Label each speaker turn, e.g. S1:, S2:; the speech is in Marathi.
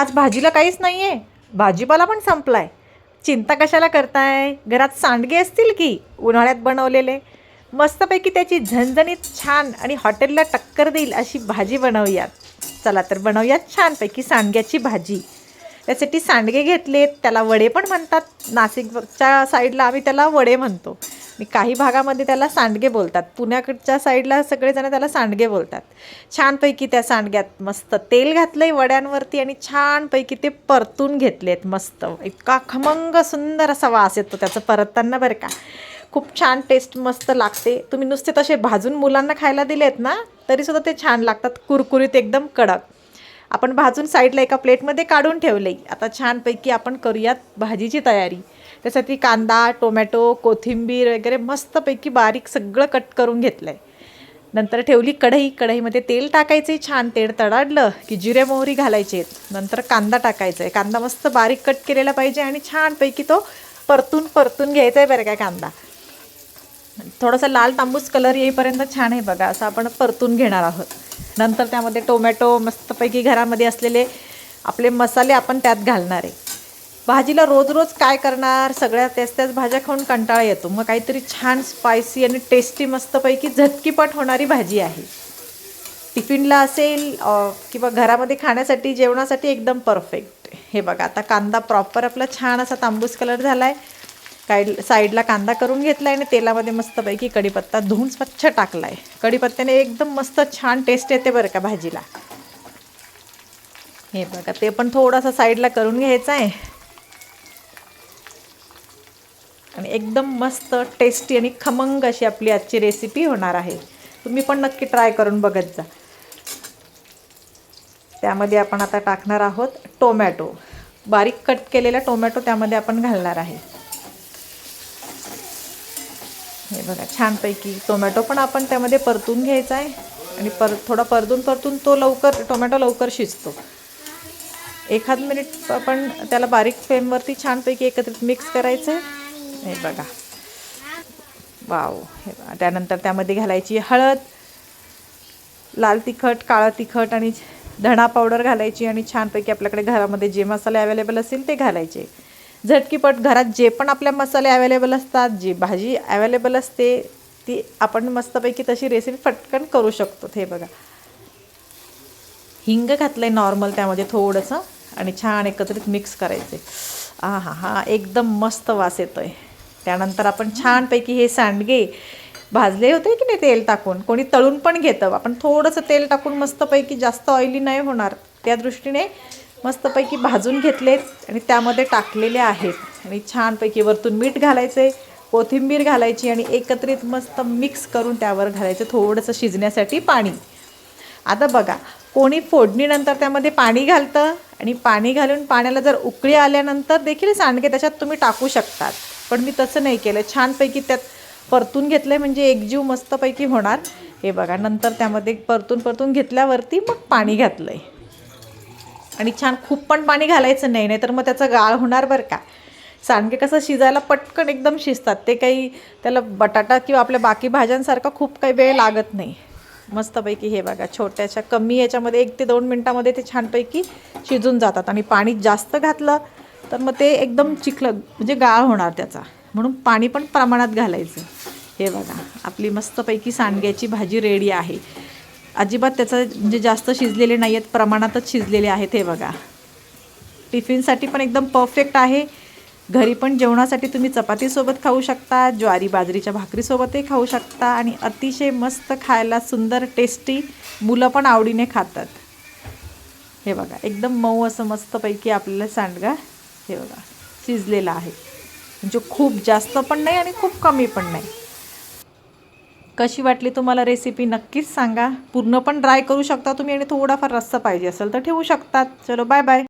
S1: आज भाजीला काहीच नाही आहे भाजीपाला पण संपलाय. चिंता कशाला करताय? घरात सांडगे असतील की उन्हाळ्यात बनवलेले? मस्तपैकी त्याची झणझणीत छान आणि हॉटेलला टक्कर देईल अशी भाजी बनवूयात. चला तर बनवूयात छानपैकी सांडग्याची भाजी. त्यासाठी सांडगे घेतलेत त्याला वडे पण म्हणतात. नाशिकच्या साईडला आम्ही त्याला वडे म्हणतो. आणि काही भागामध्ये त्याला सांडगे बोलतात. पुण्याकडच्या साईडला सगळेजण त्याला सांडगे बोलतात. छानपैकी त्या सांडग्यात मस्त तेल घातलं आहे वड्यांवरती आणि छानपैकी ते परतून घेतलेत मस्त. इतका खमंग सुंदर असा वास येतो त्याचं परतताना बरं का. खूप छान टेस्ट मस्त लागते. तुम्ही नुसते तसे भाजून मुलांना खायला दिलेत ना तरीसुद्धा ते छान लागतात. कुरकुरीत एकदम कडक. आपण भाजून साईडला एका प्लेटमध्ये काढून ठेवले आता छानपैकी आपण करूयात भाजीची तयारी. त्यासाठी कांदा टोमॅटो कोथिंबीर वगैरे मस्तपैकी बारीक सगळं कट करून घेतलं आहे नंतर ठेवली कढई. कढईमध्ये तेल टाकायचे छान तेल तडाडलं की जिरे मोहरी घालायचे नंतर कांदा टाकायचा आहे कांदा मस्त बारीक कट केलेला पाहिजे आणि छानपैकी तो परतून परतून घ्यायचा आहे बरं काय कांदा. थोडासा लाल तांबूस कलर येईपर्यंत छान आहे बघा असं आपण परतून घेणार आहोत. नंतर त्यामध्ये टोमॅटो मस्तपैकी घरामध्ये असलेले आपले मसाले आपण त्यात घालणार आहे. भाजीला रोज रोज काय करणार? सगळ्या त्याच त्याच भाज्या खाऊन कंटाळा येतो. मग काहीतरी छान स्पायसी आणि टेस्टी मस्तपैकी झटकीपट होणारी भाजी आहे. टिफिनला असेल किंवा घरामध्ये खाण्यासाठी जेवणासाठी एकदम परफेक्ट हे बघा आता कांदा प्रॉपर आपला छान असा तांबूस कलर झाला आहे काय साईडला कांदा करून घेतला आहे आणि तेलामध्ये मस्तपैकी कढीपत्ता धुवून स्वच्छ टाकला आहे कढीपत्त्याने एकदम मस्त छान टेस्ट येते बरं का भाजीला. हे बघा ते पण थोडासा साईडला करून घ्यायचं आहे आणि एकदम मस्त टेस्टी आणि खमंग अशी आपली आजची रेसिपी होणार आहे. तुम्ही पण नक्की ट्राय करून बघत जा. त्यामध्ये आपण आता टाकणार आहोत टोमॅटो बारीक कट केलेला टोमॅटो त्यामध्ये आपण घालणार आहे. हे बघा छानपैकी टोमॅटो पण आपण त्यामध्ये परतून घ्यायचा आहे. आणि पर थोडा परतून परतून तो लवकर टोमॅटो लवकर शिजतो. एखाद मिनिट आपण त्याला बारीक फ्लेमवरती छानपैकी एकत्रित मिक्स करायचं आहे. हे बघा. वाव हे बघा. त्यानंतर त्यामध्ये घालायची हळद लाल तिखट काळं तिखट आणि धणा पावडर घालायची आणि छानपैकी आपल्याकडे घरामध्ये जे मसाले अवेलेबल असतील ते घालायचे. झटकीपट घरात जे पण आपल्या मसाले अवेलेबल असतात जी भाजी अवेलेबल असते ती आपण मस्तपैकी तशी रेसिपी फटकन करू शकतो. हे बघा. हिंग घातलं आहे नॉर्मल त्यामध्ये थोडंसं आणि छान एकत्रित मिक्स करायचे. आ हा हा एकदम मस्त वास येतो आहे त्यानंतर आपण छानपैकी हे सांडगे भाजले होते की नाही तेल टाकून? कोणी तळून पण घेतं. आपण थोडंसं तेल टाकून मस्तपैकी जास्त ऑइली नाही होणार. त्या दृष्टीने मस्तपैकी भाजून घेतलेत आणि त्यामध्ये टाकलेले आहेत. आणि छानपैकी वरतून मीठ घालायचे कोथिंबीर घालायची आणि एकत्रित मस्त मिक्स करून त्यावर घालायचं थोडंसं शिजण्यासाठी पाणी. आता बघा कोणी फोडणीनंतर त्यामध्ये पाणी घालतं आणि पाणी घालून पाण्याला जर उकळी आल्यानंतर देखील सांडगे त्याच्यात तुम्ही टाकू शकतात. पण मी तसं नाही केलं. छानपैकी त्यात परतून घेतलं आहे म्हणजे एकजीव मस्तपैकी होणार. हे बघा नंतर त्यामध्ये परतून परतून घेतल्यावरती मग पाणी घातलं आहे आणि छान खूप पण पाणी घालायचं नाही नाही तर मग त्याचं गाळ होणार बरं का. सांडगे कसं शिजायला पटकन एकदम शिजतात. ते काही त्याला बटाटा किंवा आपल्या बाकी भाज्यांसारखा खूप काही वेळ लागत नाही. मस्तपैकी हे बघा छोट्याशा कमी याच्यामध्ये एक ते दोन मिनटामध्ये ते छानपैकी शिजून जातात. आणि पाणी जास्त घातलं तर मग ते एकदम चिखलं म्हणजे गाळ होणार त्याचा. म्हणून पाणी पण प्रमाणात घालायचं. हे बघा आपली मस्तपैकी सांडग्याची भाजी रेडी आहे. अजिबात त्याचं म्हणजे जास्त शिजलेले नाही आहेत प्रमाणातच शिजलेले आहेत हे बघा. टिफिनसाठी पण एकदम परफेक्ट आहे. घरी पण जेवणासाठी तुम्ही चपातीसोबत खाऊ शकता ज्वारी बाजरीच्या भाकरीसोबतही खाऊ शकता आणि अतिशय मस्त खायला सुंदर टेस्टी मुलं पण आवडीने खातात. हे बघा एकदम मऊ असं मस्तपैकी आपल्याला सांडगा हे बघा शिजलेला आहे. म्हणजे खूप जास्त पण नाही आणि खूप कमी पण नाही. कशी वाटली तुम्हाला रेसिपी नक्कीच सांगा. पूर्ण पण ड्राय करू शकता तुम्ही आणि थोडाफार रस्सा पाहिजे असेल तर ठेवू शकतात. चलो बाय बाय